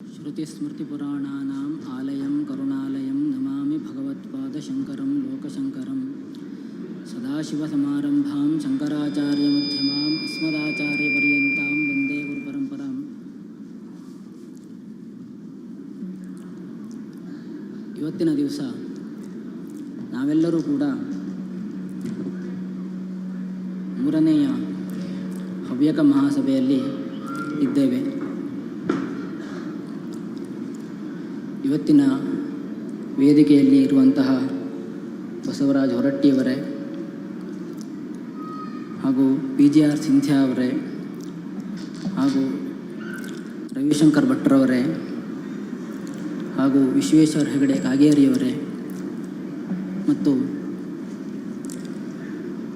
श्रुतिस्मृतिपुराणानाम् आलयं करुणालयं नमामि भगवत्पादशङ्करं लोकशङ्करं सदाशिवसमारम्भां शङ्कराचार्यमध्यमाम् अस्मदाचार्यपर्यन्तां वन्दे गुरुपरम्पराम् ಇವತ್ತಿನ ದಿವಸ ನಾವೆಲ್ಲರೂ ಕೂಡ ಮೂರನೆಯ ಹವ್ಯಕ ಮಹಾಸಭೆಯಲ್ಲಿ ಇದ್ದೇವೆ ಇವತ್ತಿನ ವೇದಿಕೆಯಲ್ಲಿ ಇರುವಂತಹ ಬಸವರಾಜ್ ಹೊರಟ್ಟಿಯವರೇ ಹಾಗೂ ಪಿ ಜಿ ಆರ್ ಸಿಂಧ್ಯಾ ಅವರೇ ಹಾಗೂ ರವಿಶಂಕರ್ ಭಟ್ರವರೇ ಹಾಗೂ ವಿಶ್ವೇಶ್ವರ ಹೆಗಡೆ ಕಾಗೇರಿಯವರೇ ಮತ್ತು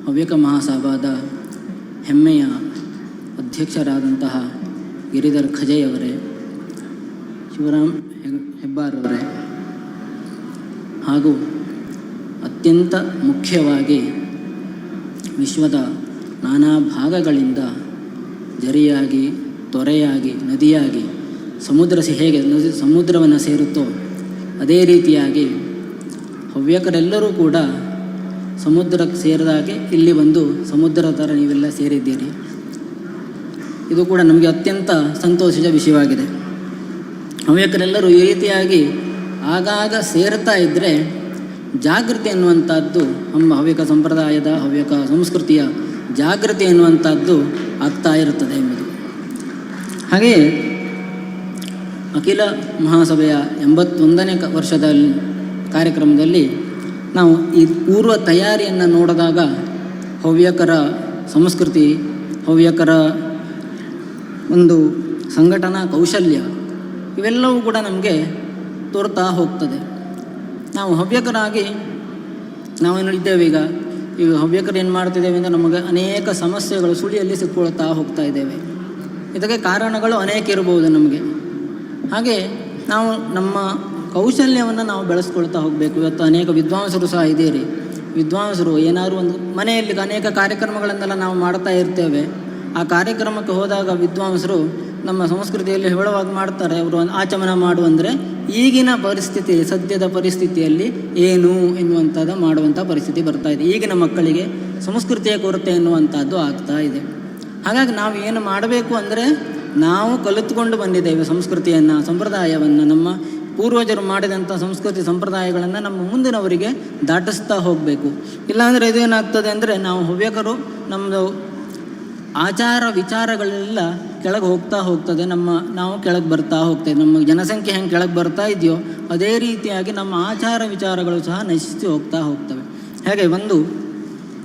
ಹವ್ಯಕ ಮಹಾಸಭಾದ ಹೆಮ್ಮೆಯ ಅಧ್ಯಕ್ಷರಾದಂತಹ ಗಿರಿಧರ್ ಖಜಯ್ ಅವರೇ ಶಿವರಾಮ್ ಹೆಬ್ಬಾರವರೇ. ಹಾಗೂ ಅತ್ಯಂತ ಮುಖ್ಯವಾಗಿ ವಿಶ್ವದ ನಾನಾ ಭಾಗಗಳಿಂದ ಜರಿಯಾಗಿ, ತೊರೆಯಾಗಿ, ನದಿಯಾಗಿ ಸಮುದ್ರ ಹೇಗೆ ನದಿ ಸಮುದ್ರವನ್ನು ಸೇರುತ್ತೋ ಅದೇ ರೀತಿಯಾಗಿ ಹವ್ಯಕರೆಲ್ಲರೂ ಕೂಡ ಸಮುದ್ರಕ್ಕೆ ಸೇರಿದಾಗೆ ಇಲ್ಲಿ ಬಂದು ಸಮುದ್ರ ಥರ ನೀವೆಲ್ಲ ಸೇರಿದ್ದೀರಿ. ಇದು ಕೂಡ ನಮಗೆ ಅತ್ಯಂತ ಸಂತೋಷದ ವಿಷಯವಾಗಿದೆ. ಹವ್ಯಕರೆಲ್ಲರೂ ಈ ರೀತಿಯಾಗಿ ಆಗಾಗ ಸೇರ್ತಾ ಇದ್ದರೆ ಜಾಗೃತಿ ಅನ್ನುವಂಥದ್ದು ನಮ್ಮ ಹವ್ಯಕ ಸಂಪ್ರದಾಯದ ಹವ್ಯಕ ಸಂಸ್ಕೃತಿಯ ಜಾಗೃತಿ ಎನ್ನುವಂಥದ್ದು ಆಗ್ತಾ ಇರುತ್ತದೆ ಎಂಬುದು. ಹಾಗೆಯೇ ಅಖಿಲ ಮಹಾಸಭೆಯ ಎಂಬತ್ತೊಂದನೇ ಕ ವರ್ಷದ ಕಾರ್ಯಕ್ರಮದಲ್ಲಿ ನಾವು ಈ ಪೂರ್ವ ತಯಾರಿಯನ್ನು ನೋಡಿದಾಗ ಹವ್ಯಕರ ಸಂಸ್ಕೃತಿ, ಹವ್ಯಕರ ಒಂದು ಸಂಘಟನಾ ಕೌಶಲ್ಯ ಇವೆಲ್ಲವೂ ಕೂಡ ನಮಗೆ ತೋರ್ತಾ ಹೋಗ್ತದೆ. ನಾವು ಹವ್ಯಕರಾಗಿ ನಾವೇನು ಇದ್ದೇವೆ ಈಗ ಈಗ ಹವ್ಯಕರು ಏನು ಮಾಡ್ತಿದ್ದೇವೆ ಅಂದರೆ ನಮಗೆ ಅನೇಕ ಸಮಸ್ಯೆಗಳು ಸುಳಿಯಲ್ಲಿ ಸಿಕ್ಕೊಳ್ತಾ ಹೋಗ್ತಾ ಇದ್ದೇವೆ. ಇದಕ್ಕೆ ಕಾರಣಗಳು ಅನೇಕ ಇರಬಹುದು ನಮಗೆ. ಹಾಗೆ ನಾವು ನಮ್ಮ ಕೌಶಲ್ಯವನ್ನು ನಾವು ಬೆಳೆಸ್ಕೊಳ್ತಾ ಹೋಗಬೇಕು. ಇವತ್ತು ಅನೇಕ ವಿದ್ವಾಂಸರು ಸಹ ಇದ್ದೀರಿ. ವಿದ್ವಾಂಸರು ಏನಾದರೂ ಒಂದು ಮನೆಯಲ್ಲಿ ಅನೇಕ ಕಾರ್ಯಕ್ರಮಗಳನ್ನೆಲ್ಲ ನಾವು ಮಾಡ್ತಾ ಇರ್ತೇವೆ. ಆ ಕಾರ್ಯಕ್ರಮಕ್ಕೆ ಹೋದಾಗ ವಿದ್ವಾಂಸರು ನಮ್ಮ ಸಂಸ್ಕೃತಿಯಲ್ಲಿ ಹೇಳುವಾಗಿ ಮಾಡ್ತಾರೆ, ಅವರು ಆಚಮನ ಮಾಡು ಅಂದರೆ ಈಗಿನ ಪರಿಸ್ಥಿತಿ, ಸದ್ಯದ ಪರಿಸ್ಥಿತಿಯಲ್ಲಿ ಏನು ಎನ್ನುವಂಥದ್ದು ಮಾಡುವಂಥ ಪರಿಸ್ಥಿತಿ ಬರ್ತಾ ಇದೆ. ಈಗಿನ ಮಕ್ಕಳಿಗೆ ಸಂಸ್ಕೃತಿಯ ಕೊರತೆ ಎನ್ನುವಂಥದ್ದು ಆಗ್ತಾ ಇದೆ. ಹಾಗಾಗಿ ನಾವು ಏನು ಮಾಡಬೇಕು ಅಂದರೆ ನಾವು ಕಲಿತುಕೊಂಡು ಬಂದಿದ್ದೇವೆ ಸಂಸ್ಕೃತಿಯನ್ನು, ಸಂಪ್ರದಾಯವನ್ನು, ನಮ್ಮ ಪೂರ್ವಜರು ಮಾಡಿದಂಥ ಸಂಸ್ಕೃತಿ ಸಂಪ್ರದಾಯಗಳನ್ನು ನಮ್ಮ ಮುಂದಿನವರಿಗೆ ದಾಟಿಸ್ತಾ ಹೋಗಬೇಕು. ಇಲ್ಲಾಂದರೆ ಇದೇನಾಗ್ತದೆ ಅಂದರೆ ನಾವು ಹವ್ಯಕರು, ನಮ್ಮದು ಆಚಾರ ವಿಚಾರಗಳೆಲ್ಲ ಕೆಳಗೆ ಹೋಗ್ತಾ ಹೋಗ್ತದೆ. ನಮ್ಮ ನಾವು ಕೆಳಗೆ ಬರ್ತಾ ಹೋಗ್ತೇವೆ. ನಮ್ಮ ಜನಸಂಖ್ಯೆ ಹೆಂಗೆ ಕೆಳಗೆ ಬರ್ತಾ ಇದೆಯೋ ಅದೇ ರೀತಿಯಾಗಿ ನಮ್ಮ ಆಚಾರ ವಿಚಾರಗಳು ಸಹ ನಶಿಸಿ ಹೋಗ್ತಾ ಹೋಗ್ತವೆ. ಹಾಗೆ ಒಂದು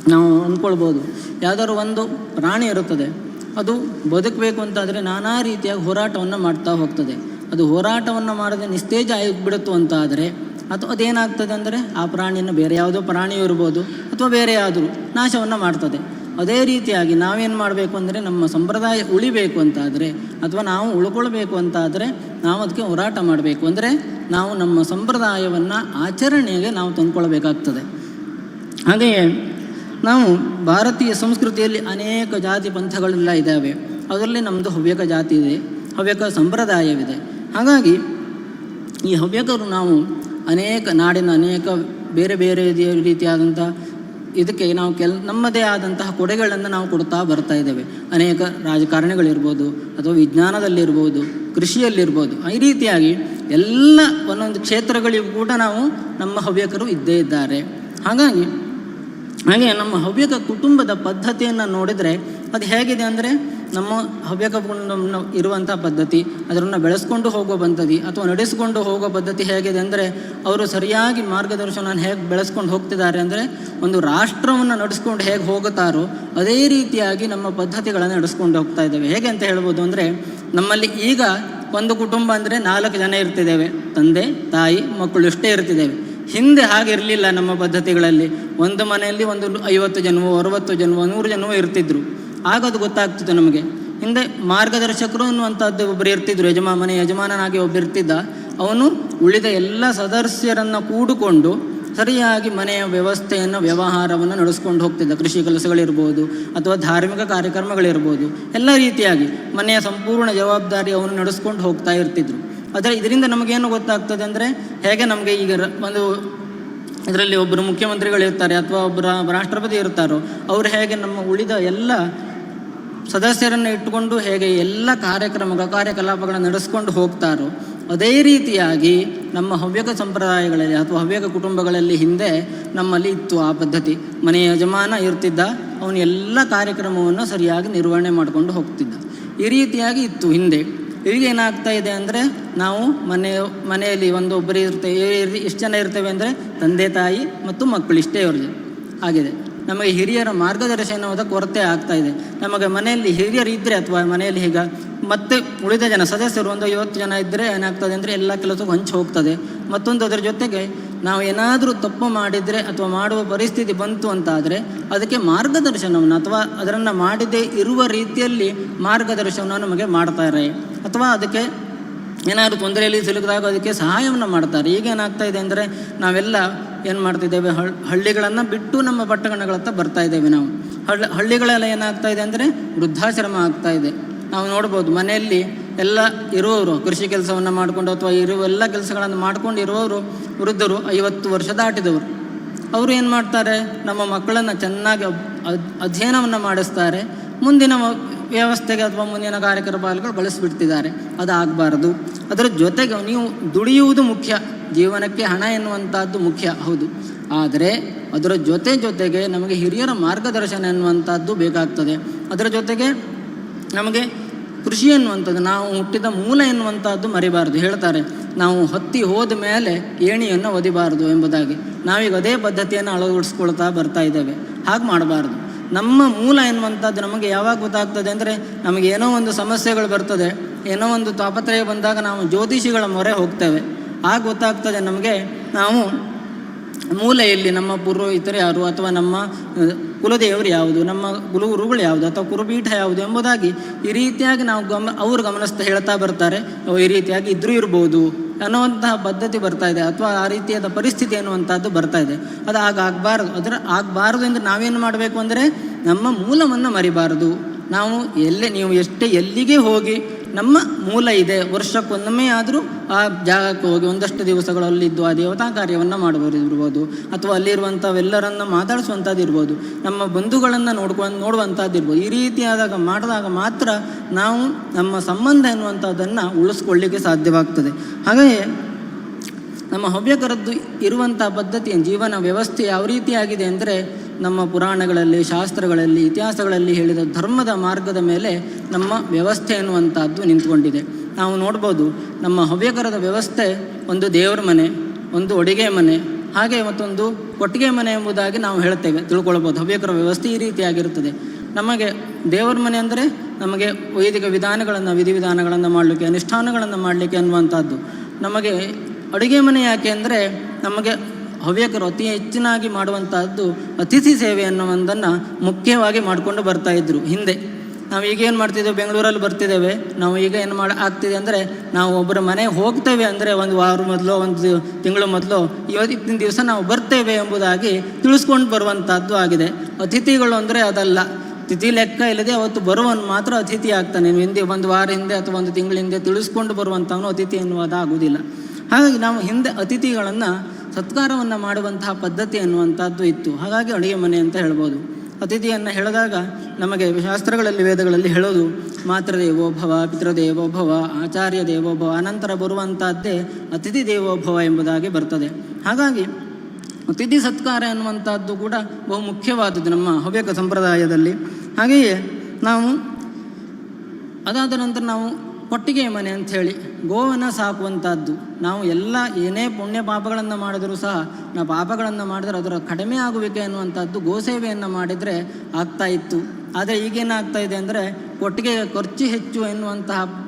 ನಾವು ಅಂದ್ಕೊಳ್ಬೋದು. ಯಾವ್ದಾದ್ರು ಒಂದು ಪ್ರಾಣಿ ಇರುತ್ತದೆ. ಅದು ಬದುಕಬೇಕು ಅಂತಾದರೆ ನಾನಾ ರೀತಿಯಾಗಿ ಹೋರಾಟವನ್ನು ಮಾಡ್ತಾ ಹೋಗ್ತದೆ. ಅದು ಹೋರಾಟವನ್ನು ಮಾಡದೆ ನಿಸ್ತೇಜ ಆಗಿಬಿಡುತ್ತು ಅಂತ ಆದರೆ ಅಥವಾ ಅದೇನಾಗ್ತದೆ ಅಂದರೆ ಆ ಪ್ರಾಣಿಯನ್ನು ಬೇರೆ ಯಾವುದೋ ಪ್ರಾಣಿಯೂ ಇರ್ಬೋದು ಅಥವಾ ಬೇರೆ ಯಾವುದು ನಾಶವನ್ನು ಮಾಡ್ತದೆ. ಅದೇ ರೀತಿಯಾಗಿ ನಾವೇನು ಮಾಡಬೇಕು ಅಂದರೆ ನಮ್ಮ ಸಂಪ್ರದಾಯ ಉಳಿಬೇಕು ಅಂತಾದರೆ, ಅಥವಾ ನಾವು ಉಳ್ಕೊಳ್ಬೇಕು ಅಂತಾದರೆ ನಾವು ಅದಕ್ಕೆ ಹೋರಾಟ ಮಾಡಬೇಕು. ಅಂದರೆ ನಾವು ನಮ್ಮ ಸಂಪ್ರದಾಯವನ್ನು ಆಚರಣೆಗೆ ನಾವು ತಂದ್ಕೊಳ್ಬೇಕಾಗ್ತದೆ. ಹಾಗೆಯೇ ನಾವು ಭಾರತೀಯ ಸಂಸ್ಕೃತಿಯಲ್ಲಿ ಅನೇಕ ಜಾತಿ ಪಂಥಗಳೆಲ್ಲ ಇದ್ದಾವೆ. ಅದರಲ್ಲಿ ನಮ್ಮದು ಹವ್ಯಕ ಜಾತಿ ಇದೆ, ಹವ್ಯಕ ಸಂಪ್ರದಾಯವಿದೆ. ಹಾಗಾಗಿ ಈ ಹವ್ಯಕರು ನಾವು ಅನೇಕ ನಾಡಿನ ಅನೇಕ ಬೇರೆ ಬೇರೆ ರೀತಿ- ರೀತಿಯಾದಂಥ ಇದಕ್ಕೆ ನಾವು ಕೆಲ್, ನಮ್ಮದೇ ಆದಂತಹ ಕೊಡೆಗಳನ್ನು ನಾವು ಕೊಡ್ತಾ ಬರ್ತಾ ಇದ್ದೇವೆ. ಅನೇಕ ರಾಜಕಾರಣಿಗಳಿರ್ಬೋದು ಅಥವಾ ವಿಜ್ಞಾನದಲ್ಲಿರ್ಬೋದು, ಕೃಷಿಯಲ್ಲಿರ್ಬೋದು, ಈ ರೀತಿಯಾಗಿ ಎಲ್ಲ ಒಂದೊಂದು ಕ್ಷೇತ್ರಗಳಿಗೂ ಕೂಡ ನಾವು ನಮ್ಮ ಹವ್ಯಕರು ಇದ್ದೇ ಇದ್ದಾರೆ. ಹಾಗಾಗಿ ಹಾಗೆ ನಮ್ಮ ಹವ್ಯಕ ಕುಟುಂಬದ ಪದ್ಧತಿಯನ್ನು ನೋಡಿದರೆ ಅದು ಹೇಗಿದೆ ಅಂದರೆ ನಮ್ಮ ಹವ್ಯಕ ಕುಟುಂಬ ಇರುವಂಥ ಪದ್ಧತಿ ಅದನ್ನು ಬೆಳೆಸ್ಕೊಂಡು ಹೋಗೋ ಪದ್ಧತಿ ಅಥವಾ ನಡೆಸಿಕೊಂಡು ಹೋಗೋ ಪದ್ಧತಿ ಹೇಗಿದೆ ಅಂದರೆ ಅವರು ಸರಿಯಾಗಿ ಮಾರ್ಗದರ್ಶನ ಹೇಗೆ ಬೆಳೆಸ್ಕೊಂಡು ಹೋಗ್ತಿದ್ದಾರೆ ಅಂದರೆ ಒಂದು ರಾಷ್ಟ್ರವನ್ನು ನಡೆಸ್ಕೊಂಡು ಹೇಗೆ ಹೋಗುತ್ತಾರೋ ಅದೇ ರೀತಿಯಾಗಿ ನಮ್ಮ ಪದ್ಧತಿಗಳನ್ನು ನಡೆಸ್ಕೊಂಡು ಹೋಗ್ತಾ ಇದ್ದೇವೆ. ಹೇಗೆ ಅಂತ ಹೇಳ್ಬೋದು ಅಂದರೆ ನಮ್ಮಲ್ಲಿ ಈಗ ಒಂದು ಕುಟುಂಬ ಅಂದರೆ ನಾಲ್ಕು ಜನ ಇರ್ತಿದ್ದೇವೆ. ತಂದೆ, ತಾಯಿ, ಮಕ್ಕಳು ಇಷ್ಟೇ ಇರ್ತಿದ್ದೇವೆ. ಹಿಂದೆ ಹಾಗೆ ಇರಲಿಲ್ಲ ನಮ್ಮ ಪದ್ಧತಿಗಳಲ್ಲಿ. ಒಂದು ಮನೆಯಲ್ಲಿ ಒಂದು ಐವತ್ತು ಜನವೋ ಅರವತ್ತು ಜನವೋ ನೂರು ಜನವೋ ಇರ್ತಿದ್ರು. ಆಗ ಅದು ಗೊತ್ತಾಗ್ತಿತ್ತು ನಮಗೆ. ಹಿಂದೆ ಮಾರ್ಗದರ್ಶಕರು ಅನ್ನುವಂಥದ್ದು ಒಬ್ಬರು ಇರ್ತಿದ್ರು, ಯಜಮಾ, ಮನೆ ಯಜಮಾನನಾಗಿ ಒಬ್ಬರು ಇರ್ತಿದ್ದ. ಅವನು ಉಳಿದ ಎಲ್ಲ ಸದಸ್ಯರನ್ನು ಕೂಡಿಕೊಂಡು ಸರಿಯಾಗಿ ಮನೆಯ ವ್ಯವಸ್ಥೆಯನ್ನು, ವ್ಯವಹಾರವನ್ನು ನಡೆಸ್ಕೊಂಡು ಹೋಗ್ತಿದ್ದ. ಕೃಷಿ ಕೆಲಸಗಳಿರ್ಬೋದು ಅಥವಾ ಧಾರ್ಮಿಕ ಕಾರ್ಯಕ್ರಮಗಳಿರ್ಬೋದು. ಎಲ್ಲ ರೀತಿಯಾಗಿ ಮನೆಯ ಸಂಪೂರ್ಣ ಜವಾಬ್ದಾರಿ ಅವನು ನಡೆಸ್ಕೊಂಡು ಹೋಗ್ತಾ ಇರ್ತಿದ್ರು. ಆದರೆ ಇದರಿಂದ ನಮಗೇನು ಗೊತ್ತಾಗ್ತದೆ ಅಂದರೆ ಹೇಗೆ ನಮಗೆ ಈಗ ಒಂದು ಇದರಲ್ಲಿ ಒಬ್ಬರು ಮುಖ್ಯಮಂತ್ರಿಗಳು ಇರ್ತಾರೆ ಅಥವಾ ಒಬ್ಬರ ರಾಷ್ಟ್ರಪತಿ ಇರ್ತಾರೋ, ಅವರು ಹೇಗೆ ನಮ್ಮ ಉಳಿದ ಎಲ್ಲ ಸದಸ್ಯರನ್ನು ಇಟ್ಟುಕೊಂಡು ಹೇಗೆ ಎಲ್ಲ ಕಾರ್ಯಕ್ರಮ, ಕಾರ್ಯಕಲಾಪಗಳನ್ನು ನಡೆಸ್ಕೊಂಡು ಹೋಗ್ತಾರೋ, ಅದೇ ರೀತಿಯಾಗಿ ನಮ್ಮ ಹವ್ಯಕ ಸಂಪ್ರದಾಯಗಳಲ್ಲಿ ಅಥವಾ ಹವ್ಯಕ ಕುಟುಂಬಗಳಲ್ಲಿ ಹಿಂದೆ ನಮ್ಮಲ್ಲಿ ಇತ್ತು ಆ ಪದ್ಧತಿ. ಮನೆಯ ಯಜಮಾನ ಇರ್ತಿದ್ದ, ಅವನು ಎಲ್ಲ ಕಾರ್ಯಕ್ರಮವನ್ನು ಸರಿಯಾಗಿ ನಿರ್ವಹಣೆ ಮಾಡಿಕೊಂಡು ಹೋಗ್ತಿದ್ದ. ಈ ರೀತಿಯಾಗಿ ಇತ್ತು ಹಿಂದೆ. ಈಗ ಏನಾಗ್ತಾ ಇದೆ ಅಂದರೆ ನಾವು ಮನೆ, ಮನೆಯಲ್ಲಿ ಒಂದು ಒಬ್ಬರು ಇರ್ತೇವೆ ಎಷ್ಟು ಜನ ಇರ್ತೇವೆ ಅಂದರೆ ತಂದೆ, ತಾಯಿ ಮತ್ತು ಮಕ್ಕಳು ಇಷ್ಟೇ ಇರೋದು ಆಗಿದೆ. ನಮಗೆ ಹಿರಿಯರ ಮಾರ್ಗದರ್ಶನವಾದ ಕೊರತೆ ಆಗ್ತಾ ಇದೆ. ನಮಗೆ ಮನೆಯಲ್ಲಿ ಹಿರಿಯರು ಇದ್ದರೆ ಅಥವಾ ಮನೆಯಲ್ಲಿ ಈಗ ಮತ್ತೆ ಉಳಿದ ಜನ, ಸದಸ್ಯರು ಒಂದು ಐವತ್ತು ಜನ ಇದ್ದರೆ ಏನಾಗ್ತದೆ ಅಂದರೆ ಎಲ್ಲ ಕೆಲಸಕ್ಕೂ ಹಂಚಿ ಹೋಗ್ತದೆ. ಮತ್ತೊಂದು ಅದರ ಜೊತೆಗೆ ನಾವು ಏನಾದರೂ ತಪ್ಪು ಮಾಡಿದರೆ ಅಥವಾ ಮಾಡುವ ಪರಿಸ್ಥಿತಿ ಬಂತು ಅಂತಾದರೆ ಅದಕ್ಕೆ ಮಾರ್ಗದರ್ಶನವನ್ನು ಅಥವಾ ಅದನ್ನು ಮಾಡದೇ ಇರುವ ರೀತಿಯಲ್ಲಿ ಮಾರ್ಗದರ್ಶನವನ್ನು ನಮಗೆ ಮಾಡ್ತಾರೆ. ಅಥವಾ ಅದಕ್ಕೆ ಏನಾದರೂ ತೊಂದರೆಯಲ್ಲಿ ಸಿಲುಕಿದಾಗ ಅದಕ್ಕೆ ಸಹಾಯವನ್ನು ಮಾಡ್ತಾರೆ. ಈಗ ಏನಾಗ್ತಾ ಇದೆ ಅಂದರೆ ನಾವೆಲ್ಲ ಏನು ಮಾಡ್ತಿದ್ದೇವೆ? ಹಳ್, ಹಳ್ಳಿಗಳನ್ನು ಬಿಟ್ಟು ನಮ್ಮ ಪಟ್ಟಣಗಳತ್ತ ಬರ್ತಾ ಇದ್ದೇವೆ ನಾವು. ಹಳ್ಳಿ ಹಳ್ಳಿಗಳೆಲ್ಲ ಏನಾಗ್ತಾ ಇದೆ ಅಂದರೆ ವೃದ್ಧಾಶ್ರಮ ಆಗ್ತಾ ಇದೆ. ನಾವು ನೋಡ್ಬೋದು ಮನೆಯಲ್ಲಿ ಎಲ್ಲ ಇರುವವರು ಕೃಷಿ ಕೆಲಸವನ್ನು ಮಾಡಿಕೊಂಡು ಅಥವಾ ಇರುವ ಎಲ್ಲ ಕೆಲಸಗಳನ್ನು ಮಾಡ್ಕೊಂಡು ಇರುವವರು ವೃದ್ಧರು ಐವತ್ತು ವರ್ಷ ದಾಟಿದವರು. ಅವರು ಏನು ಮಾಡ್ತಾರೆ? ನಮ್ಮ ಮಕ್ಕಳನ್ನು ಚೆನ್ನಾಗಿ ಅಧ್ಯಯನವನ್ನು ಮಾಡಿಸ್ತಾರೆ. ಮುಂದಿನ ವ್ಯವಸ್ಥೆಗೆ ಅಥವಾ ಮುಂದಿನ ಕಾರ್ಯಕ್ರಮಗಳು ಬಳಸಿಬಿಡ್ತಿದ್ದಾರೆ. ಅದು ಆಗಬಾರದು ಅದರ ಜೊತೆಗೆ ನೀವು ದುಡಿಯುವುದು ಮುಖ್ಯ. ಜೀವನಕ್ಕೆ ಹಣ ಎನ್ನುವಂಥದ್ದು ಮುಖ್ಯ, ಹೌದು. ಆದರೆ ಅದರ ಜೊತೆ ಜೊತೆಗೆ ನಮಗೆ ಹಿರಿಯರ ಮಾರ್ಗದರ್ಶನ ಎನ್ನುವಂಥದ್ದು ಬೇಕಾಗ್ತದೆ. ಅದರ ಜೊತೆಗೆ ನಮಗೆ ಕೃಷಿ ಎನ್ನುವಂಥದ್ದು, ನಾವು ಹುಟ್ಟಿದ ಮೂಲ ಎನ್ನುವಂಥದ್ದು ಮರಿಬಾರ್ದು. ಹೇಳ್ತಾರೆ, ನಾವು ಹತ್ತಿ ಹೋದ ಮೇಲೆ ಏಣಿಯನ್ನು ಒದಿಬಾರದು ಎಂಬುದಾಗಿ. ನಾವೀಗ ಅದೇ ಪದ್ಧತಿಯನ್ನು ಅಳವಡಿಸ್ಕೊಳ್ತಾ ಬರ್ತಾ ಇದ್ದೇವೆ. ಹಾಗೆ ಮಾಡಬಾರ್ದು. ನಮ್ಮ ಮೂಲ ಎನ್ನುವಂಥದ್ದು ನಮಗೆ ಯಾವಾಗ ಗೊತ್ತಾಗ್ತದೆ ಅಂದರೆ ನಮಗೆ ಏನೋ ಒಂದು ಸಮಸ್ಯೆಗಳು ಬರ್ತದೆ, ಏನೋ ಒಂದು ತಾಪತ್ರಯ ಬಂದಾಗ ನಾವು ಜ್ಯೋತಿಷಿಗಳ ಮೊರೆ ಹೋಗ್ತೇವೆ. ಆಗ ಗೊತ್ತಾಗ್ತದೆ ನಮಗೆ, ನಾವು ಮೂಲೆಯಲ್ಲಿ ನಮ್ಮ ಪುರೋಹಿತರು ಯಾರು ಅಥವಾ ನಮ್ಮ ಕುಲದೇವರು ಯಾವುದು, ನಮ್ಮ ಕುಲಗುರುಗಳು ಯಾವುದು ಅಥವಾ ಕುರುಪೀಠ ಯಾವುದು ಎಂಬುದಾಗಿ ಈ ರೀತಿಯಾಗಿ ನಾವು ಗಮ, ಅವರು ಗಮನಿಸ್ತಾ ಹೇಳ್ತಾ ಬರ್ತಾರೆ. ಈ ರೀತಿಯಾಗಿ ಇದ್ರೂ ಇರ್ಬೋದು. ಅನ್ನುವಂತಹ ಪದ್ಧತಿ ಬರ್ತಾ ಇದೆ ಅಥವಾ ಆ ರೀತಿಯಾದ ಪರಿಸ್ಥಿತಿ ಅನ್ನುವಂಥದ್ದು ಬರ್ತಾ ಇದೆ. ಅದು ಆಗ ಆಗಬಾರ್ದು. ಅದರ ಆಗಬಾರ್ದು ಎಂದು ನಾವೇನು ಮಾಡಬೇಕು ಅಂದರೆ ನಮ್ಮ ಮೂಲವನ್ನು ಮರಿಬಾರದು. ನಾವು ಎಲ್ಲೇ, ನೀವು ಎಷ್ಟೇ ಎಲ್ಲಿಗೆ ಹೋಗಿ ನಮ್ಮ ಮೂಲ ಇದೆ. ವರ್ಷಕ್ಕೊಮ್ಮೆ ಆದರೂ ಆ ಜಾಗಕ್ಕೆ ಹೋಗಿ ಒಂದಷ್ಟು ದಿವಸಗಳಲ್ಲಿದ್ದು ಆ ದೇವತಾ ಕಾರ್ಯವನ್ನು ಮಾಡುವರಿರ್ಬೋದು ಅಥವಾ ಅಲ್ಲಿರುವಂಥವೆಲ್ಲರನ್ನು ಮಾತಾಡಿಸುವಂಥದ್ದಿರ್ಬೋದು ನಮ್ಮ ಬಂಧುಗಳನ್ನು ನೋಡ್ಕೊಂಡು ನೋಡುವಂಥದ್ದಿರ್ಬೋದು ಈ ರೀತಿಯಾದಾಗ ಮಾಡಿದಾಗ ಮಾತ್ರ ನಾವು ನಮ್ಮ ಸಂಬಂಧ ಎನ್ನುವಂಥದ್ದನ್ನು ಉಳಿಸ್ಕೊಳ್ಳಿಕ್ಕೆ ಸಾಧ್ಯವಾಗ್ತದೆ. ಹಾಗೆಯೇ ನಮ್ಮ ಹವ್ಯಕರದ್ದು ಇರುವಂಥ ಪದ್ಧತಿಯ ಜೀವನ ವ್ಯವಸ್ಥೆ ಯಾವ ರೀತಿಯಾಗಿದೆ ಅಂದರೆ ನಮ್ಮ ಪುರಾಣಗಳಲ್ಲಿ, ಶಾಸ್ತ್ರಗಳಲ್ಲಿ, ಇತಿಹಾಸಗಳಲ್ಲಿ ಹೇಳಿದ ಧರ್ಮದ ಮಾರ್ಗದ ಮೇಲೆ ನಮ್ಮ ವ್ಯವಸ್ಥೆ ಅನ್ನುವಂಥದ್ದು ನಿಂತ್ಕೊಂಡಿದೆ. ನಾವು ನೋಡ್ಬೋದು, ನಮ್ಮ ಹವ್ಯಕರದ ವ್ಯವಸ್ಥೆ ಒಂದು ದೇವರ ಮನೆ, ಒಂದು ಅಡುಗೆ ಮನೆ, ಹಾಗೆ ಮತ್ತೊಂದು ಕೊಟ್ಟಿಗೆ ಮನೆ ಎಂಬುದಾಗಿ ನಾವು ಹೇಳ್ತೇವೆ, ತಿಳ್ಕೊಳ್ಬೋದು. ಹವ್ಯಕರ ವ್ಯವಸ್ಥೆ ಈ ರೀತಿಯಾಗಿರುತ್ತದೆ. ನಮಗೆ ದೇವರ ಮನೆ ಅಂದರೆ ನಮಗೆ ವೈದಿಕ ವಿಧಾನಗಳನ್ನು, ವಿಧಿವಿಧಾನಗಳನ್ನು ಮಾಡಲಿಕ್ಕೆ, ಅನುಷ್ಠಾನಗಳನ್ನು ಮಾಡಲಿಕ್ಕೆ ಅನ್ನುವಂಥದ್ದು. ನಮಗೆ ಅಡುಗೆ ಮನೆ ಯಾಕೆ ಅಂದರೆ ನಮಗೆ ಹವ್ಯಕರು ಅತಿ ಹೆಚ್ಚಿನಾಗಿ ಮಾಡುವಂತಹದ್ದು ಅತಿಥಿ ಸೇವೆ ಅನ್ನುವುದನ್ನು ಮುಖ್ಯವಾಗಿ ಮಾಡಿಕೊಂಡು ಬರ್ತಾ ಇದ್ರು. ಹಿಂದೆ ನಾವು ಈಗ ಏನು ಮಾಡ್ತಿದ್ದೇವೆ? ಬೆಂಗಳೂರಲ್ಲಿ ಬರ್ತಿದ್ದೇವೆ. ನಾವು ಈಗ ಏನು ಮಾಡಿ, ಆಗ್ತಿದೆ ಅಂದರೆ ನಾವು ಒಬ್ಬರ ಮನೆಗೆ ಹೋಗ್ತೇವೆ ಅಂದರೆ ಒಂದು ವಾರ ಮೊದಲು, ಒಂದು ತಿಂಗಳು ಮೊದಲು ಇವತ್ತಿನ ದಿವಸ ನಾವು ಬರ್ತೇವೆ ಎಂಬುದಾಗಿ ತಿಳಿಸ್ಕೊಂಡು ಬರುವಂಥದ್ದು ಆಗಿದೆ. ಅತಿಥಿಗಳು ಅಂದರೆ ಅದಲ್ಲ. ತಿಥಿ ಲೆಕ್ಕ ಇಲ್ಲದೆ ಅವತ್ತು ಬರುವನು ಮಾತ್ರ ಅತಿಥಿ ಆಗ್ತಾನೆ. ಹಿಂದೆ, ಒಂದು ವಾರ ಹಿಂದೆ ಅಥವಾ ಒಂದು ತಿಂಗಳ ಹಿಂದೆ ತಿಳಿಸ್ಕೊಂಡು ಬರುವಂಥವನು ಅತಿಥಿ ಎನ್ನುವುದಾಗುವುದಿಲ್ಲ. ಹಾಗಾಗಿ ನಾವು ಹಿಂದೆ ಅತಿಥಿಗಳನ್ನು ಸತ್ಕಾರವನ್ನು ಮಾಡುವಂತಹ ಪದ್ಧತಿ ಅನ್ನುವಂಥದ್ದು ಇತ್ತು. ಹಾಗಾಗಿ ಅಡುಗೆ ಮನೆ ಅಂತ ಹೇಳ್ಬೋದು. ಅತಿಥಿಯನ್ನು ಹೇಳಿದಾಗ ನಮಗೆ ಶಾಸ್ತ್ರಗಳಲ್ಲಿ, ವೇದಗಳಲ್ಲಿ ಹೇಳೋದು ಮಾತೃದೇವೋಭವ ಪಿತೃದೇವೋಭವ ಆಚಾರ್ಯ ದೇವೋಭವ ಅನಂತರ ಬರುವಂಥದ್ದೇ ಅತಿಥಿ ದೇವೋಭವ ಎಂಬುದಾಗಿ ಬರ್ತದೆ. ಹಾಗಾಗಿ ಅತಿಥಿ ಸತ್ಕಾರ ಎನ್ನುವಂಥದ್ದು ಕೂಡ ಬಹು ಮುಖ್ಯವಾದದ್ದು ನಮ್ಮ ಹವ್ಯಕ ಸಂಪ್ರದಾಯದಲ್ಲಿ. ಹಾಗೆಯೇ ನಾವು ಅದಾದ ನಂತರ ನಾವು ಕೊಟ್ಟಿಗೆ ಮನೆ ಅಂಥೇಳಿ ಗೋವನ್ನು ಸಾಕುವಂಥದ್ದು ನಾವು ಎಲ್ಲ ಏನೇ ಪುಣ್ಯ ಪಾಪಗಳನ್ನು ಮಾಡಿದರೂ ಸಹ ನಾವು ಪಾಪಗಳನ್ನು ಮಾಡಿದರೆ ಅದರ ಕಡಿಮೆ ಆಗುವಿಕೆ ಅನ್ನುವಂಥದ್ದು ಗೋಸೇವೆಯನ್ನು ಮಾಡಿದರೆ ಆಗ್ತಾ ಇತ್ತು. ಆದರೆ ಈಗೇನಾಗ್ತಾ ಇದೆ ಅಂದರೆ ಕೊಟ್ಟಿಗೆ ಖರ್ಚು ಹೆಚ್ಚು ಎನ್ನುವಂತಹ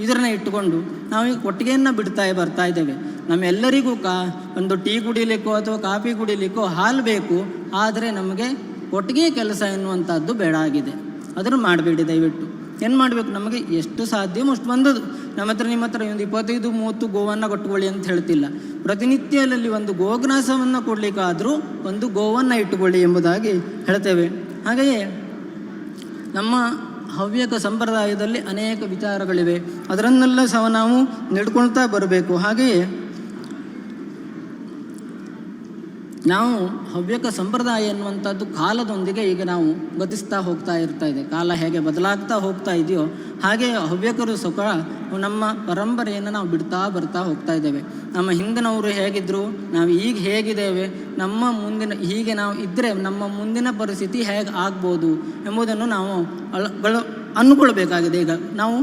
ಇದರನ್ನ ಇಟ್ಟುಕೊಂಡು ನಾವು ಈಗ ಕೊಟ್ಟಿಗೆಯನ್ನು ಬಿಡ್ತಾ ಬರ್ತಾ ಇದ್ದೇವೆ. ನಮ್ಮೆಲ್ಲರಿಗೂ ಕಾ ಒಂದು ಟೀ ಕುಡಿಲಿಕ್ಕೋ ಅಥವಾ ಕಾಫಿ ಕುಡಿಲಿಕ್ಕೋ ಹಾಲು ಬೇಕು. ಆದರೆ ನಮಗೆ ಕೊಟ್ಟಿಗೆ ಕೆಲಸ ಎನ್ನುವಂಥದ್ದು ಬೇಡ ಆಗಿದೆ. ಅದನ್ನು ಮಾಡಬೇಡಿ ದಯವಿಟ್ಟು. ಏನು ಮಾಡಬೇಕು ನಮಗೆ? ಎಷ್ಟು ಸಾಧ್ಯವೋ ಅಷ್ಟು ಬಂದದು ನಮ್ಮ ಹತ್ರ, ನಿಮ್ಮ ಹತ್ರ ಒಂದು ಇಪ್ಪತ್ತೈದು, ಮೂವತ್ತು ಗೋವನ್ನು ಕೊಟ್ಟುಕೊಳ್ಳಿ ಅಂತ ಹೇಳ್ತಿಲ್ಲ. ಪ್ರತಿನಿತ್ಯದಲ್ಲಿ ಒಂದು ಗೋಗ್ರಾಸವನ್ನು ಕೊಡಲಿಕ್ಕಾದರೂ ಒಂದು ಗೋವನ್ನು ಇಟ್ಟುಕೊಳ್ಳಿ ಎಂಬುದಾಗಿ ಹೇಳ್ತೇವೆ. ಹಾಗೆಯೇ ನಮ್ಮ ಹವ್ಯಕ ಸಂಪ್ರದಾಯದಲ್ಲಿ ಅನೇಕ ವಿಚಾರಗಳಿವೆ. ಅದರನ್ನೆಲ್ಲ ಸಹ ನಾವು ನಡ್ಕೊಳ್ತಾ ಬರಬೇಕು. ಹಾಗೆಯೇ ನಾವು ಹವ್ಯಕ ಸಂಪ್ರದಾಯ ಎನ್ನುವಂಥದ್ದು ಕಾಲದೊಂದಿಗೆ ಈಗ ನಾವು ಗತಿಸ್ತಾ ಹೋಗ್ತಾ ಇರ್ತಾ ಇದೆ. ಕಾಲ ಹೇಗೆ ಬದಲಾಗ್ತಾ ಹೋಗ್ತಾ ಇದೆಯೋ ಹಾಗೆ ಹವ್ಯಕರು ಸುಖ ನಮ್ಮ ಪರಂಪರೆಯನ್ನು ನಾವು ಬಿಡ್ತಾ ಬರ್ತಾ ಹೋಗ್ತಾ ಇದ್ದೇವೆ. ನಮ್ಮ ಹಿಂದಿನವರು ಹೇಗಿದ್ದರು ನಾವು ಈಗ ಹೇಗಿದ್ದೇವೆ, ನಮ್ಮ ಮುಂದಿನ ಹೀಗೆ ನಾವು ಇದ್ದರೆ ನಮ್ಮ ಮುಂದಿನ ಪರಿಸ್ಥಿತಿ ಹೇಗೆ ಆಗ್ಬೋದು ಎಂಬುದನ್ನು ನಾವು ಅಳ ಅಂದ್ಕೊಳ್ಬೇಕಾಗಿದೆ ಈಗ ನಾವು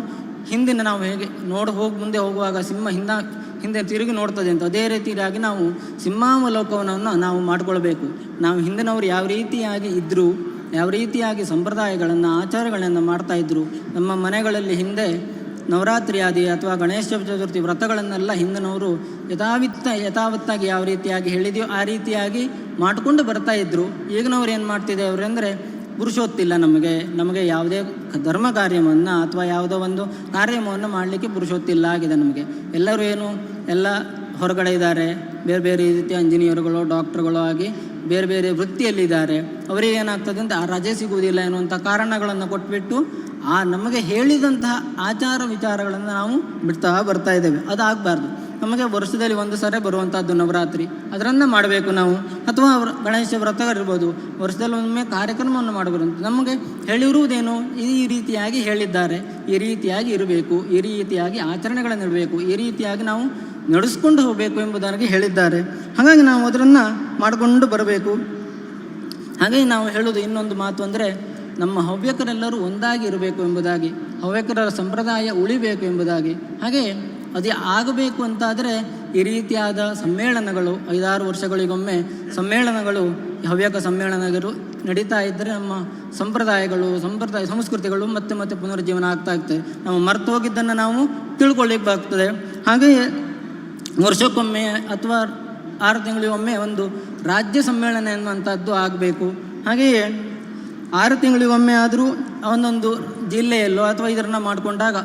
ಹಿಂದಿನ ನಾವು ಹೇಗೆ ನೋಡಿ ಹೋಗಿ ಮುಂದೆ ಹೋಗುವಾಗ ಸಿಂಹ ಹಿಂದ ಹಿಂದೆ ತಿರುಗಿ ನೋಡ್ತದೆ ಅಂತ. ಅದೇ ರೀತಿಯಾಗಿ ನಾವು ಸಿಂಹಾವಲೋಕನವನ್ನು ನಾವು ಮಾಡಿಕೊಳ್ಬೇಕು. ನಾವು ಹಿಂದಿನವರು ಯಾವ ರೀತಿಯಾಗಿ ಇದ್ದರು ಯಾವ ರೀತಿಯಾಗಿ ಸಂಪ್ರದಾಯಗಳನ್ನು, ಆಚಾರಗಳನ್ನು ಇದ್ದರು ನಮ್ಮ ಮನೆಗಳಲ್ಲಿ ಹಿಂದೆ ನವರಾತ್ರಿ ಆದಿ ಅಥವಾ ಗಣೇಶ ಚತುರ್ಥಿ ವ್ರತಗಳನ್ನೆಲ್ಲ ಹಿಂದಿನವರು ಯಥಾವಿತ್ತ, ಯಥಾವತ್ತಾಗಿ ಯಾವ ರೀತಿಯಾಗಿ ಹೇಳಿದೆಯೋ ಆ ರೀತಿಯಾಗಿ ಮಾಡಿಕೊಂಡು ಬರ್ತಾ ಇದ್ದರು ಈಗಿನವ್ರು ಏನು ಮಾಡ್ತಿದ್ದೇವ್ರು ಅಂದರೆ ಪುರುಷೋತ್ತಿಲ್ಲ ನಮಗೆ ನಮಗೆ ಯಾವುದೇ ಧರ್ಮ ಕಾರ್ಯವನ್ನು ಅಥವಾ ಯಾವುದೋ ಒಂದು ಕಾರ್ಯವನ್ನು ಮಾಡಲಿಕ್ಕೆ ಪುರುಷೋತ್ತಿಲ್ಲ ಆಗಿದೆ ನಮಗೆ. ಎಲ್ಲರೂ ಏನು? ಎಲ್ಲ ಹೊರಗಡೆ ಇದ್ದಾರೆ. ಬೇರೆ ಬೇರೆ ರೀತಿಯ ಇಂಜಿನಿಯರ್ಗಳು, ಡಾಕ್ಟ್ರುಗಳು ಆಗಿ ಬೇರೆ ಬೇರೆ ವೃತ್ತಿಯಲ್ಲಿದ್ದಾರೆ. ಅವರಿಗೆ ಏನಾಗ್ತದೆ ಅಂತ ಆ ರಜೆ ಸಿಗುವುದಿಲ್ಲ ಎನ್ನುವಂಥ ಕಾರಣಗಳನ್ನು ಕೊಟ್ಬಿಟ್ಟು ಆ ನಮಗೆ ಹೇಳಿದಂತಹ ಆಚಾರ ವಿಚಾರಗಳನ್ನು ನಾವು ಬಿಡ್ತಾ ಬರ್ತಾ ಇದ್ದೇವೆ. ಅದು ಆಗಬಾರ್ದು ನಮಗೆ ವರ್ಷದಲ್ಲಿ ಒಂದು ಸಾರಿ ಬರುವಂಥದ್ದು ನವರಾತ್ರಿ. ಅದರನ್ನು ಮಾಡಬೇಕು ನಾವು. ಅಥವಾ ಗಣೇಶ ವ್ರತಗಳಿರ್ಬೋದು. ವರ್ಷದಲ್ಲಿ ಒಮ್ಮೆ ಕಾರ್ಯಕ್ರಮವನ್ನು ಮಾಡಬಾರ್ದು ನಮಗೆ ಹೇಳಿರುವುದೇನು? ಈ ರೀತಿಯಾಗಿ ಹೇಳಿದ್ದಾರೆ. ಈ ರೀತಿಯಾಗಿ ಇರಬೇಕು. ಈ ರೀತಿಯಾಗಿ ಆಚರಣೆಗಳನ್ನು ಇಡಬೇಕು. ಈ ರೀತಿಯಾಗಿ ನಾವು ನಡೆಸ್ಕೊಂಡು ಹೋಗಬೇಕು ಎಂಬುದಾಗಿ ಹೇಳಿದ್ದಾರೆ. ಹಾಗಾಗಿ ನಾವು ಅದನ್ನು ಮಾಡಿಕೊಂಡು ಬರಬೇಕು. ಹಾಗೆ ನಾವು ಹೇಳೋದು ಇನ್ನೊಂದು ಮಾತು ಅಂದರೆ, ನಮ್ಮ ಹವ್ಯಕರೆಲ್ಲರೂ ಒಂದಾಗಿ ಇರಬೇಕು ಎಂಬುದಾಗಿ ಹವ್ಯಕರ ಸಂಪ್ರದಾಯ ಉಳಿಬೇಕು ಎಂಬುದಾಗಿ. ಹಾಗೆ ಅದೇ ಆಗಬೇಕು ಅಂತಾದರೆ ಈ ರೀತಿಯಾದ ಸಮ್ಮೇಳನಗಳು, ಐದಾರು ವರ್ಷಗಳಿಗೊಮ್ಮೆ ಸಮ್ಮೇಳನಗಳು, ಹವ್ಯಕ ಸಮ್ಮೇಳನಗಳು ನಡೀತಾ ಇದ್ದರೆ ನಮ್ಮ ಸಂಪ್ರದಾಯಗಳು, ಸಂಪ್ರದಾಯ ಸಂಸ್ಕೃತಿಗಳು ಮತ್ತೆ ಮತ್ತೆ ಪುನರುಜ್ಜೀವನ ಆಗ್ತಾ ಇರ್ತದೆ ನಾವು ಮರೆತು ಹೋಗಿದ್ದನ್ನು ನಾವು ತಿಳ್ಕೊಳ್ಳಿಕ್ಕಾಗ್ತದೆ ಹಾಗೆಯೇ ವರ್ಷಕ್ಕೊಮ್ಮೆ ಅಥವಾ ಆರು ತಿಂಗಳಿಗೊಮ್ಮೆ ಒಂದು ರಾಜ್ಯ ಸಮ್ಮೇಳನ ಎನ್ನುವಂಥದ್ದು ಆಗಬೇಕು. ಹಾಗೆಯೇ ಆರು ತಿಂಗಳಿಗೊಮ್ಮೆ ಆದರೂ ಒಂದೊಂದು ಜಿಲ್ಲೆಯಲ್ಲೋ ಅಥವಾ ಇದನ್ನು ಮಾಡಿಕೊಂಡಾಗ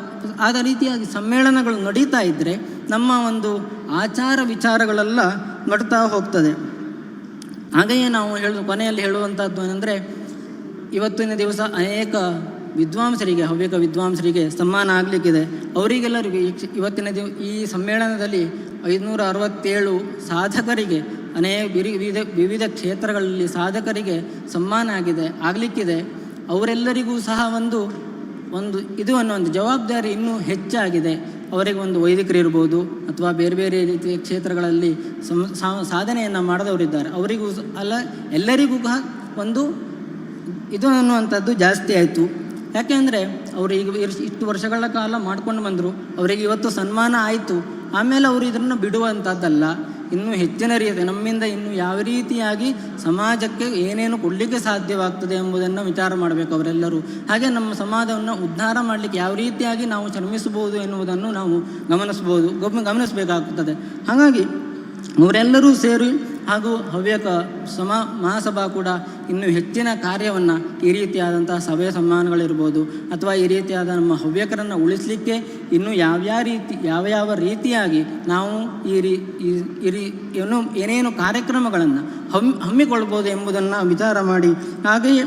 ಆದ ರೀತಿಯಾಗಿ ಸಮ್ಮೇಳನಗಳು ನಡೀತಾ ಇದ್ದರೆ ನಮ್ಮ ಒಂದು ಆಚಾರ ವಿಚಾರಗಳೆಲ್ಲ ನಡ್ತಾ ಹೋಗ್ತದೆ. ಹಾಗೆಯೇ ನಾವು ಹೇಳೋದು ಕೊನೆಯಲ್ಲಿ ಹೇಳುವಂಥದ್ದು ಏನಂದರೆ, ಇವತ್ತಿನ ದಿವಸ ಅನೇಕ ವಿದ್ವಾಂಸರಿಗೆ, ಹವ್ಯಕ ವಿದ್ವಾಂಸರಿಗೆ ಸಮ್ಮಾನ ಆಗಲಿಕ್ಕಿದೆ. ಅವರಿಗೆಲ್ಲರಿಗೂ ಇವತ್ತಿನ ದಿವ, ಈ ಸಮ್ಮೇಳನದಲ್ಲಿ ಐದುನೂರ ಅರವತ್ತೇಳು ಸಾಧಕರಿಗೆ, ಅನೇಕ ವಿವಿಧ ವಿವಿಧ ಕ್ಷೇತ್ರಗಳಲ್ಲಿ ಸಾಧಕರಿಗೆ ಸಮ್ಮಾನ ಆಗಿದೆ, ಆಗಲಿಕ್ಕಿದೆ. ಅವರೆಲ್ಲರಿಗೂ ಸಹ ಒಂದು ಒಂದು ಇದು ಅನ್ನೋ ಒಂದು ಜವಾಬ್ದಾರಿ ಇನ್ನೂ ಹೆಚ್ಚಾಗಿದೆ. ಅವರಿಗೆ ಒಂದು ವೈದಿಕರು ಇರ್ಬೋದು ಅಥವಾ ಬೇರೆ ಬೇರೆ ರೀತಿಯ ಕ್ಷೇತ್ರಗಳಲ್ಲಿ ಸಾಧನೆಯನ್ನು ಮಾಡಿದವರಿದ್ದಾರೆ ಅವರಿಗೂ ಅಲ್ಲ, ಎಲ್ಲರಿಗೂ ಸಹ ಒಂದು ಇದು ಅನ್ನುವಂಥದ್ದು ಜಾಸ್ತಿ ಆಯಿತು. ಯಾಕೆಂದರೆ ಅವರು ಈಗ ಇಷ್ಟು ವರ್ಷಗಳ ಕಾಲ ಮಾಡ್ಕೊಂಡು ಬಂದರು. ಅವರಿಗೆ ಇವತ್ತು ಸನ್ಮಾನ ಆಯಿತು. ಆಮೇಲೆ ಅವರು ಇದನ್ನು ಬಿಡುವಂಥದ್ದಲ್ಲ. ಇನ್ನೂ ಹೆಚ್ಚಿನ ರೀತಿ ನಮ್ಮಿಂದ ಇನ್ನು ಯಾವ ರೀತಿಯಾಗಿ ಸಮಾಜಕ್ಕೆ ಏನೇನು ಕೊಡಲಿಕ್ಕೆ ಸಾಧ್ಯವಾಗ್ತದೆ ಎಂಬುದನ್ನು ವಿಚಾರ ಮಾಡಬೇಕು ಅವರೆಲ್ಲರೂ. ಹಾಗೆ ನಮ್ಮ ಸಮಾಜವನ್ನು ಉದ್ಧಾರ ಮಾಡಲಿಕ್ಕೆ ಯಾವ ರೀತಿಯಾಗಿ ನಾವು ಶ್ರಮಿಸಬಹುದು ಎನ್ನುವುದನ್ನು ನಾವು ಗಮನಿಸಬಹುದು ಗಮನಿಸಬೇಕಾಗುತ್ತದೆ ಹಾಗಾಗಿ ಅವರೆಲ್ಲರೂ ಸೇರಿ ಹಾಗೂ ಹವ್ಯಕ ಸಮ, ಮಹಾಸಭಾ ಕೂಡ ಇನ್ನೂ ಹೆಚ್ಚಿನ ಕಾರ್ಯವನ್ನು ಈ ರೀತಿಯಾದಂಥ ಸಭೆ ಸಮ್ಮಾನಗಳಿರ್ಬೋದು ಅಥವಾ ಈ ರೀತಿಯಾದ ನಮ್ಮ ಹವ್ಯಕರನ್ನು ಉಳಿಸಲಿಕ್ಕೆ ಇನ್ನೂ ಯಾವ್ಯಾವ ರೀತಿ ಯಾವ ಯಾವ ರೀತಿಯಾಗಿ ನಾವು ಈ ರೀ, ಈ- ರೀ, ಏನು, ಏನೇನು ಕಾರ್ಯಕ್ರಮಗಳನ್ನು ಹಮ್ಮಿ ಹಮ್ಮಿಕೊಳ್ಬೋದು ಎಂಬುದನ್ನು ವಿಚಾರ ಮಾಡಿ ಹಾಗೆಯೇ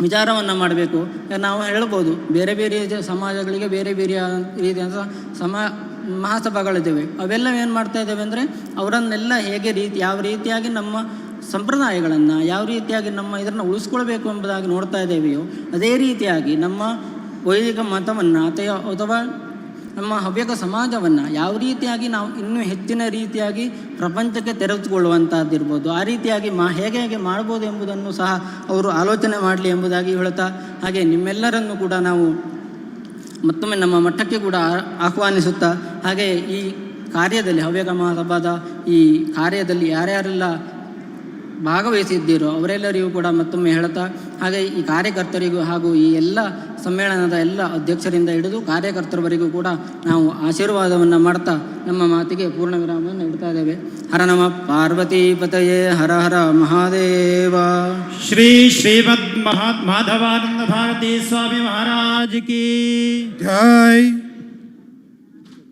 ವಿಚಾರವನ್ನು ಮಾಡಬೇಕು. ನಾವು ಹೇಳ್ಬೋದು ಬೇರೆ ಬೇರೆ ಸಮಾಜಗಳಿಗೆ ಬೇರೆ ಬೇರೆ ರೀತಿಯಾದ ಸಮ ಮಹಾಸಭಾಗಳಿದ್ದಾವೆ ಅವೆಲ್ಲ ಏನು ಮಾಡ್ತಾ ಇದ್ದೇವೆ ಅಂದರೆ ಅವರನ್ನೆಲ್ಲ ಹೇಗೆ ರೀತಿ, ಯಾವ ರೀತಿಯಾಗಿ ನಮ್ಮ ಸಂಪ್ರದಾಯಗಳನ್ನು, ಯಾವ ರೀತಿಯಾಗಿ ನಮ್ಮ ಇದನ್ನು ಉಳಿಸ್ಕೊಳ್ಬೇಕು ಎಂಬುದಾಗಿ ನೋಡ್ತಾ ಇದ್ದೇವೆಯೋ ಅದೇ ರೀತಿಯಾಗಿ ನಮ್ಮ ವೈದಿಕ ಮತವನ್ನು ಅಥವಾ ಅಥವಾ ನಮ್ಮ ಹವ್ಯಕ ಸಮಾಜವನ್ನು ಯಾವ ರೀತಿಯಾಗಿ ನಾವು ಇನ್ನೂ ಹೆಚ್ಚಿನ ರೀತಿಯಾಗಿ ಪ್ರಪಂಚಕ್ಕೆ ತೆರೆದುಕೊಳ್ಳುವಂಥದ್ದಿರ್ಬೋದು ಆ ರೀತಿಯಾಗಿ ಮಾ, ಹೇಗೆ ಹೇಗೆ ಮಾಡ್ಬೋದು ಎಂಬುದನ್ನು ಸಹ ಅವರು ಆಲೋಚನೆ ಮಾಡಲಿ ಎಂಬುದಾಗಿ ಹೇಳ್ತಾ, ಹಾಗೆ ನಿಮ್ಮೆಲ್ಲರನ್ನು ಕೂಡ ನಾವು ಮತ್ತೊಮ್ಮೆ ನಮ್ಮ ಮಠಕ್ಕೆ ಕೂಡ ಆಹ್ವಾನಿಸುತ್ತಾ ಹಾಗೆ ಈ ಕಾರ್ಯದಲ್ಲಿ ಹವ್ಯಕ ಮಹಾಸಭಾದ ಈ ಕಾರ್ಯದಲ್ಲಿ ಯಾರ್ಯಾರೆಲ್ಲ ಭಾಗವಹಿಸಿದ್ದೀರೋ ಅವರೆಲ್ಲರಿಗೂ ಕೂಡ ಮತ್ತೊಮ್ಮೆ ಹೇಳ್ತಾ ಹಾಗೆ ಈ ಕಾರ್ಯಕರ್ತರಿಗೂ ಹಾಗೂ ಈ ಎಲ್ಲ ಸಮ್ಮೇಳನದ ಎಲ್ಲ ಅಧ್ಯಕ್ಷರಿಂದ ಹಿಡಿದು ಕಾರ್ಯಕರ್ತರವರಿಗೂ ಕೂಡ ನಾವು ಆಶೀರ್ವಾದವನ್ನು ಮಾಡ್ತಾ ನಮ್ಮ ಮಾತಿಗೆ ಪೂರ್ಣ ವಿರಾಮವನ್ನು ಇಡ್ತಾ ಇದ್ದೇವೆ. ಹರ ನಮ ಪಾರ್ವತಿ ಪತಯೇ ಹರ ಹರ ಮಹಾದೇವ. ಶ್ರೀ ಶ್ರೀಮದ್ ಮಹಾ ಮಾಧವಾನಂದ ಭಾರತೀ ಸ್ವಾಮಿ ಮಹಾರಾಜ್ ಕಿ. ಜೈ.